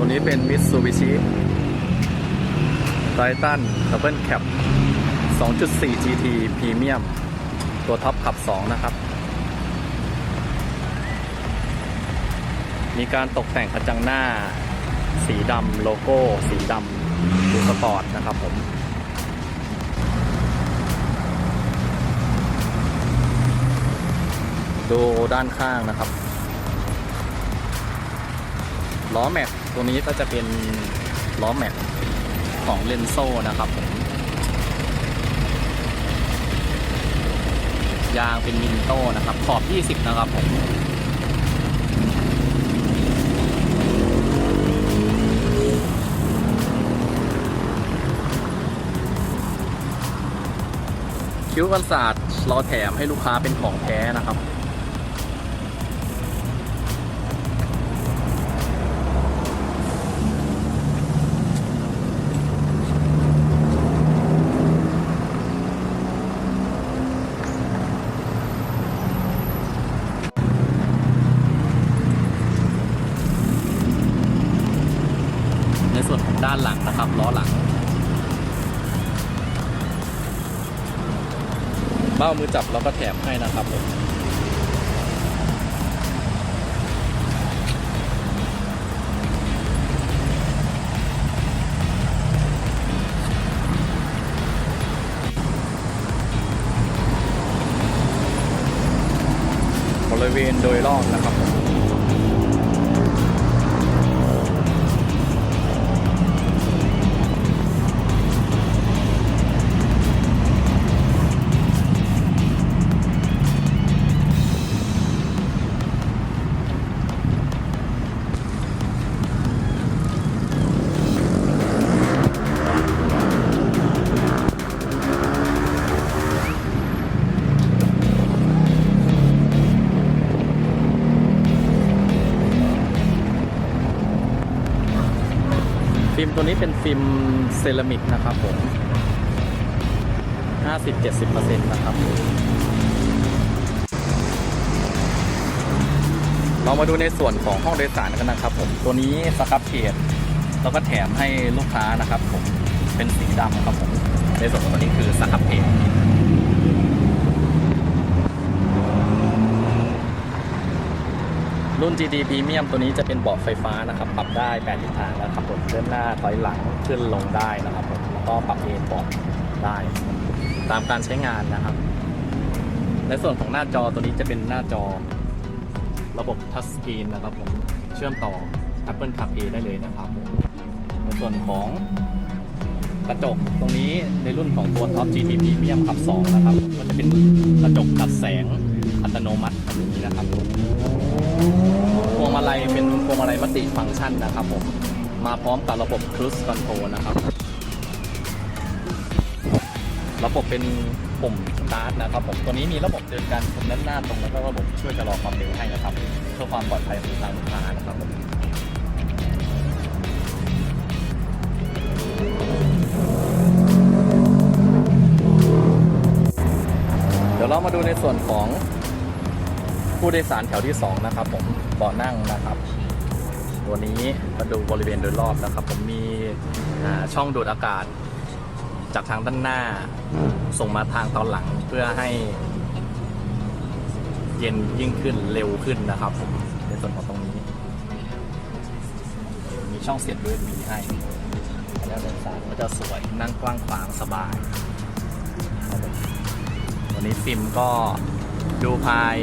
ัวนี้เป็น Mitsubishi Titan Double Cab 2.4 GT Premium ตัวท็อปขับ 2 นะครับ มีการตกแต่งกระจังหน้า สีดำโลโก้ สีดำดูสปอร์ตนะครับผมดูด้านข้างนะครับ ล้อแม็กตัวนี้ก็จะเป็นล้อแม็กของเลนโซนะครับผมยางเป็นมินโต้นะครับ ขอบ 20 นะครับผมคิ้วกันศาสตร์เราแถมให้ลูกค้าเป็นของแท้นะครับ ด้านหลังนะครับล้อหลัง เบ้ามือจับเราก็แถมให้นะครับผมบริเวณโดยรอบนะครับผม ฟิล์มตัวนี้เป็นฟิล์มเซรามิกนะครับผม 50-70%นะครับ เรามาดูในส่วนของห้องโดยสารกันนะครับผม ตัวนี้สครับเพจเราก็แถมให้ลูกค้านะครับผม เป็นสีดำครับผม ในส่วนของตัวนี้คือสครับเพจ รุ่น GD Premium ตัวนี้จะเป็นเบาะไฟฟ้านะครับ ปรับได้8ทิศทางแล้วครับผมเคลื่อนหน้าถอยหลังขึ้นลงได้นะครับผมแล้วก็ปรับเอนเบาะได้ ตามการใช้งานนะครับ ในส่วนของหน้าจอตัวนี้จะเป็นหน้าจอ ระบบทัชสกรีนนะครับผมเชื่อมต่อ Apple CarPlay ได้เลยนะครับผมในส่วนของกระจกตรงนี้ในรุ่นของตัว Top GT Premium ขับ 2 นะครับ ก็จะเป็นกระจกตัดแสงอัตโนมัติแบบนี้นะครับ พวงมาลัยเป็นพวงมาลัยมัติฟังก์ชันนะครับผม มาพร้อมกับระบบ Cruise Control นะครับ ระบบเป็นปุ่มสตาร์ทนะครับผม ตัวนี้มีระบบเดินการชมด้านหน้าตรงแล้วก็ระบบช่วยชะลอความเร็วให้นะครับ เพื่อความปลอดภัยของทางลูกค้านะครับผมเดี๋ยวเรามาดูในส่วนของ ผู้โดยสารแถวที่ 2 นะครับผมเบาะนั่งนะครับ ตัวนี้มาดูบริเวณโดยรอบนะครับ ผมมีช่องดูดอากาศ จากทางด้านหน้า ส่งมาทางตอนหลังเพื่อให้ เย็นยิ่งขึ้นเร็วขึ้นนะครับผมในส่วนของตรงนี้ มีช่องเสียบ USB ให้แล้วโดยสารก็จะสวยนั่งกว้างขวางสบายวันนี้ฟิล์มก็ ดูภาย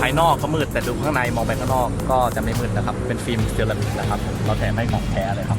ภายนอกก็มืดแต่ดูข้างในมองไปข้างนอกก็จะไม่มืดนะครับ เป็นฟิล์มเซรามิกนะครับ เราแถมให้ของแท้เลยครับ